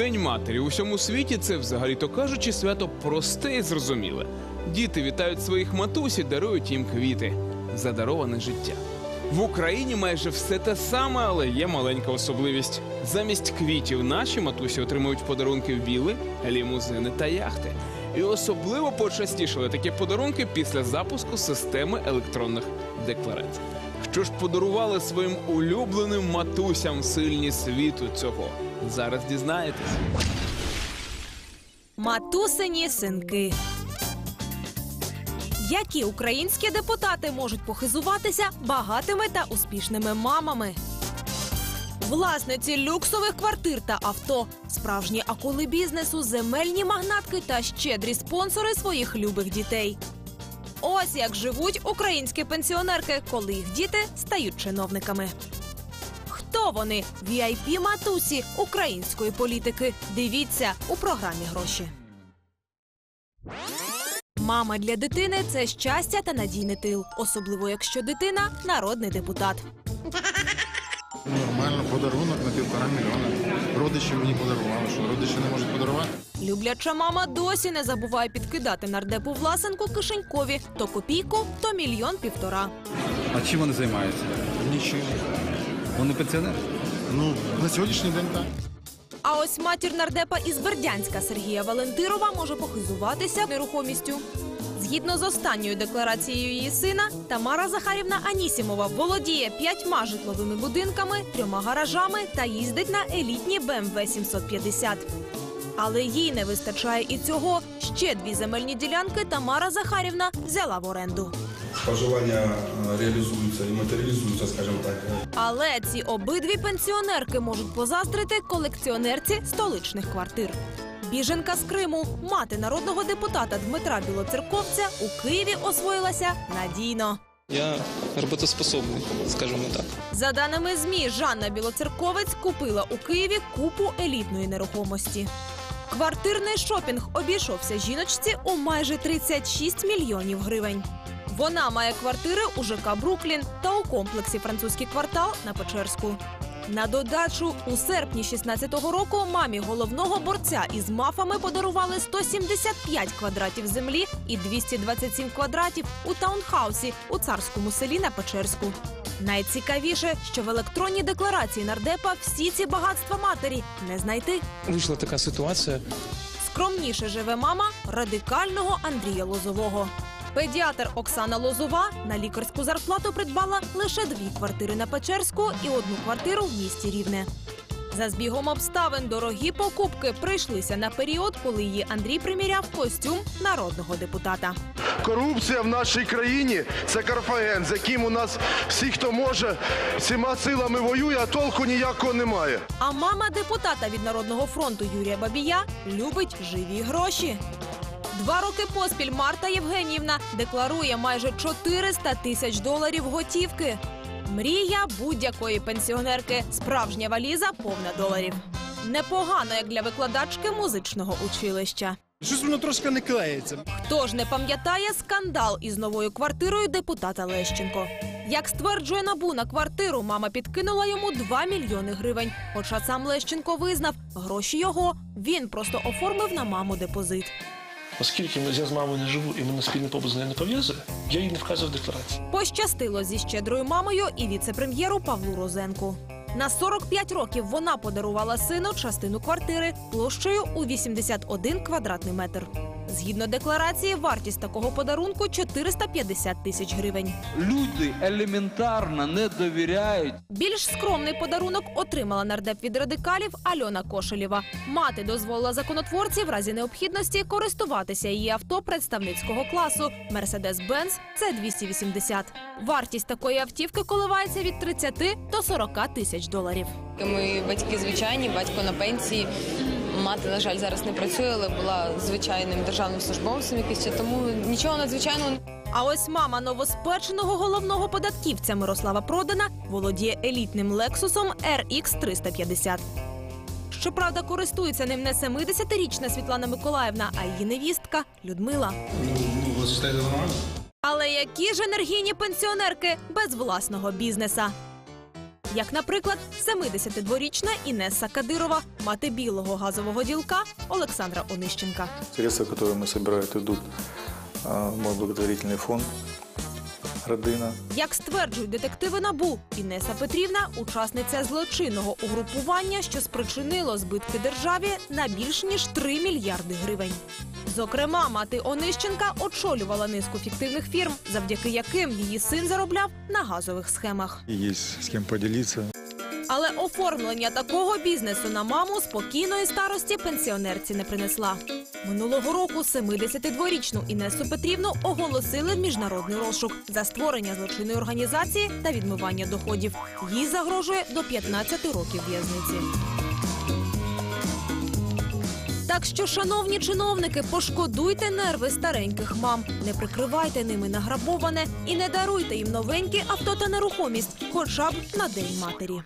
День матері у всьому світі це, взагалі-то кажучи, свято просте і зрозуміле. Діти вітають своїх матусь дарують їм квіти. Задароване життя. В Україні майже все те саме, але є маленька особливість. Замість квітів наші матусі отримують подарунки віли, лімузини та яхти. І особливо почастішали такі подарунки після запуску системи електронних декларацій. Що ж подарували своїм улюбленим матусям сильні світу цього? Зараз дізнаєтесь. Матусині синки. Які українські депутати можуть похизуватися багатими та успішними мамами? Власниці люксових квартир та авто, справжні акули бізнесу, земельні магнатки та щедрі спонсори своїх любих дітей. Ось як живуть українські пенсіонерки, коли їх діти стають чиновниками. Хто вони? vip матусі української політики. Дивіться у програмі гроші. Мама для дитини це щастя та надійний тил, особливо якщо дитина народний депутат. Нормально, подарунок на півтора мільйона. Родичі мені подарували, що родичі не можуть подарувати. Любляча мама досі не забуває підкидати нардепу Власенку кишенькові то копійку, то мільйон півтора. А чим вони займаються? Нічим. Вони пенсіонери? Ну, на сьогоднішній день так. А ось матір нардепа із Бердянська Сергія Валентирова може похизуватися нерухомістю. Згідно з останньою декларацією її сина, Тамара Захарівна Анісімова володіє п'ятьма житловими будинками, трьома гаражами та їздить на елітні BMW 750. Але їй не вистачає і цього. Ще дві земельні ділянки Тамара Захарівна взяла в оренду. Споживання е, реалізуються і матеріалізуються, скажімо так. Але ці обидві пенсіонерки можуть позаздрити колекціонерці столичних квартир. Біженка з Криму, мати народного депутата Дмитра Білоцерковця у Києві освоїлася надійно. Я роботоспособний, скажімо так. За даними змі, Жанна Білоцерковець купила у Києві купу елітної нерухомості. Квартирний шопінг обійшовся жіночці у майже 36 мільйонів гривень. Вона має квартири у ЖК Бруклін та у комплексі французький квартал на Печерську. На додачу у серпні 16-го року мамі головного борця із мафами подарували 175 квадратів землі і 227 квадратів у таунхаусі у царському селі на Печерську. Найцікавіше, що в електронній декларації нардепа всі ці багатства матері не знайти. Вийшла така ситуація. Скромніше живе мама радикального Андрія Лозового. Педіатр Оксана Лозова на лікарську зарплату придбала лише дві квартири на Печерську і одну квартиру в місті Рівне. За збігом обставин дорогі покупки прийшлися на період, коли її Андрій приміряв костюм народного депутата. Корупція в нашій країні це Карфаген, з яким у нас всі, хто може, всіма силами воює, а толку ніякого немає. А мама депутата від Народного фронту Юрія Бабія любить живі гроші. Два роки поспіль Марта Євгенівна декларує майже 400 тисяч доларів готівки. Мрія будь-якої пенсіонерки. Справжня валіза повна доларів. Непогано, як для викладачки музичного училища. Щось воно трошки не клеїться. Хто ж не пам'ятає скандал із новою квартирою депутата Лещенко? Як стверджує набу на квартиру, мама підкинула йому 2 мільйони гривень. Хоча сам Лещенко визнав, гроші його він просто оформив на маму депозит. Оскільки я з мамою не живу і мене спільний побут з нею не пов'язує, я їй не вказую в декларації. Пощастило зі щедрою мамою і віце-прем'єру Павлу Розенку. На 45 років вона подарувала сину частину квартири площею у 81 квадратний метр. Згідно декларації, вартість такого подарунку 450 тисяч гривень. Люди елементарно не довіряють. Більш скромний подарунок отримала нардеп від радикалів Альона Кошелєва. Мати дозволила законотворці в разі необхідності користуватися її авто представницького класу Mercedes-Benz c 280 Вартість такої автівки коливається від 30 до 40 тисяч доларів. Мої батьки звичайні, батько на пенсії. Мати, на жаль, зараз не працює, але була звичайним державним службовцем якийсь, тому нічого надзвичайного А ось мама новоспеченого головного податківця Мирослава Продана володіє елітним лексусом RX 350. Щоправда, користується ним не 70-річна Світлана Миколаївна, а її невістка Людмила. Ну, у вас все нормально? Але які ж енергійні пенсіонерки без власного бізнеса? Як, наприклад, 72-річна Інеса Кадирова, мати білого газового ділка Олександра Онищенка. Средства, которые мы собирают, идут а, в мой благотворительный фонд «Родина». Як стверджують детективи НАБУ, Інеса Петрівна учасниця злочинного угрупування, що спричинило збитки державі на більш ніж 3 мільярди гривень. Зокрема, мати Онищенка очолювала низку фіктивних фірм, завдяки яким її син заробляв на газових схемах. И есть с кем поделиться. Але оформлення такого бізнесу на маму спокійної старості пенсіонерці не принесла. Минулого року 72-річну Інесу Петрівну оголосили в міжнародний розшук за створення злочинної організації та відмивання доходів. Їй загрожує до 15 років в'язниці. Так що, шановні чиновники, пошкодуйте нерви стареньких мам, не прикривайте ними награбоване і не даруйте їм новенькі авто та нерухомість, хоча б на день матері.